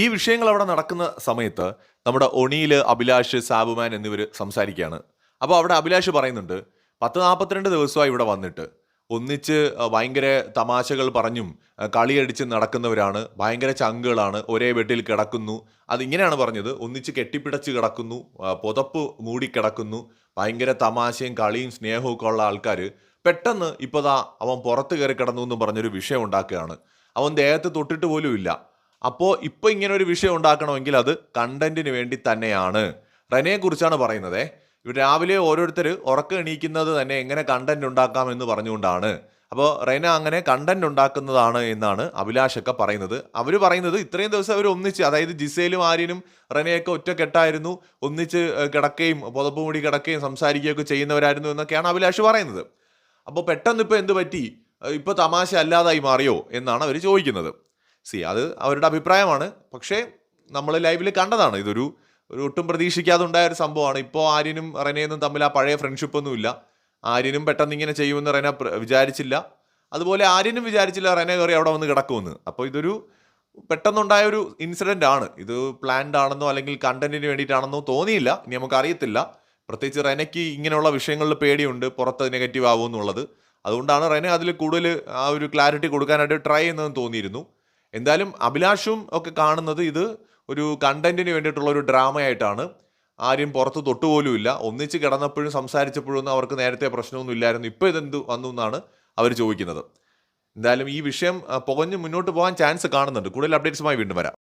ഈ വിഷയങ്ങൾ അവിടെ നടക്കുന്ന സമയത്ത് നമ്മുടെ ഒണിയിൽ അഭിലാഷ് സാബുമാൻ എന്നിവർ സംസാരിക്കുകയാണ് അപ്പോൾ അവിടെ അഭിലാഷ് പറയുന്നുണ്ട് പത്ത് നാൽപ്പത്തിരണ്ട് ദിവസമായി ഇവിടെ വന്നിട്ട്. ഒന്നിച്ച് ഭയങ്കര തമാശകൾ പറഞ്ഞും കളിയടിച്ച് നടക്കുന്നവരാണ്. ഭയങ്കര ചങ്കുകളാണ്. ഒരേ ബെഡിൽ കിടക്കുന്നു. അതിങ്ങനെയാണ് പറഞ്ഞത്. ഒന്നിച്ച് കെട്ടിപ്പിടച്ച് കിടക്കുന്നു പുതപ്പ് മൂടി കിടക്കുന്നു ഭയങ്കര തമാശയും കളിയും സ്നേഹവും ഒക്കെ ഉള്ള ആൾക്കാർ പെട്ടെന്ന് ഇപ്പോൾ അവൻ പുറത്ത് കയറി കിടന്നു എന്ന് പറഞ്ഞൊരു വിഷയം ഉണ്ടാക്കുകയാണ്. അവൻ ദേഹത്ത് തൊട്ടിട്ട് പോലും ഇല്ല. അപ്പോൾ ഇപ്പോൾ ഇങ്ങനെ ഒരു വിഷയം ഉണ്ടാക്കണമെങ്കിൽ അത് കണ്ടന്റിന് വേണ്ടി തന്നെയാണ്. റെനയെ കുറിച്ചാണ് പറയുന്നത്. ഇവർ രാവിലെ ഓരോരുത്തർ ഉറക്കം എണീക്കുന്നത് തന്നെ എങ്ങനെ കണ്ടന്റ് ഉണ്ടാക്കാം എന്ന് പറഞ്ഞുകൊണ്ടാണ്. അപ്പോൾ റെന അങ്ങനെ കണ്ടന്റ് ഉണ്ടാക്കുന്നതാണ് എന്നാണ് അഭിലാഷൊക്കെ പറയുന്നത്. അവർ പറയുന്നത് ഇത്രയും ദിവസം അവർ ഒന്നിച്ച് അതായത് ജിസയിലും ആര്യനും റെനയൊക്കെ ഒറ്റക്കെട്ടായിരുന്നു. ഒന്നിച്ച് കിടക്കുകയും പുതപ്പ് മൂടി കിടക്കുകയും സംസാരിക്കുകയൊക്കെ ചെയ്യുന്നവരായിരുന്നു എന്നൊക്കെയാണ് അഭിലാഷ് പറയുന്നത്. അപ്പോൾ പെട്ടെന്ന് ഇപ്പോൾ എന്ത് പറ്റി? ഇപ്പോൾ തമാശ അല്ലാതായി മാറിയോ എന്നാണ് അവർ ചോദിക്കുന്നത്. സി അത് അവരുടെ അഭിപ്രായമാണ്. പക്ഷേ നമ്മൾ ലൈവിൽ കണ്ടതാണ്. ഇതൊരു ഒരു ഒട്ടും പ്രതീക്ഷിക്കാതെ ഉണ്ടായ ഒരു സംഭവമാണ്. ഇപ്പോൾ ആര്യനും റെനയൊന്നും തമ്മിൽ ആ പഴയ ഫ്രണ്ട്ഷിപ്പ് ഒന്നും ഇല്ല ആര്യനും പെട്ടെന്ന് ഇങ്ങനെ ചെയ്യുമെന്ന് റെന വിചാരിച്ചില്ല. അതുപോലെ ആര്യനും വിചാരിച്ചില്ല റെന കയറി അവിടെ വന്ന് കിടക്കുമെന്ന്. അപ്പോൾ ഇതൊരു പെട്ടെന്നുണ്ടായ ഒരു ഇൻസിഡന്റ് ആണ് ഇത് പ്ലാൻഡ് ആണെന്നോ അല്ലെങ്കിൽ കണ്ടന്റിന് വേണ്ടിയിട്ടാണെന്നോ തോന്നിയില്ല. ഇനി നമുക്ക് അറിയത്തില്ല പ്രത്യേകിച്ച് റെനയ്ക്ക് ഇങ്ങനെയുള്ള വിഷയങ്ങളിൽ പേടിയുണ്ട്. പുറത്ത് നെഗറ്റീവ് ആവുമെന്നുള്ളത് അതുകൊണ്ടാണ് റെന അതിൽ കൂടുതൽ ആ ഒരു ക്ലാരിറ്റി കൊടുക്കാനായിട്ട് ട്രൈ ചെയ്യുന്നതെന്ന് തോന്നിയിരുന്നു. എന്തായാലും അഭിലാഷും ഒക്കെ കാണുന്നത് ഇത് ഒരു കണ്ടന്റിന് വേണ്ടിയിട്ടുള്ള ഒരു ഡ്രാമയായിട്ടാണ്. ആരും പുറത്ത് തൊട്ടുപോലും ഇല്ല. ഒന്നിച്ച് കിടന്നപ്പോഴും സംസാരിച്ചപ്പോഴൊന്നും അവർക്ക് നേരത്തെ പ്രശ്നമൊന്നും ഇല്ലായിരുന്നു. ഇപ്പോൾ ഇതെന്ത് വന്നു എന്നാണ് അവർ ചോദിക്കുന്നത്. എന്തായാലും ഈ വിഷയം പുകഞ്ഞ് മുന്നോട്ട് പോകാൻ ചാൻസ് കാണുന്നുണ്ട്. കൂടുതൽ അപ്ഡേറ്റ്സുമായി വീണ്ടും വരാം.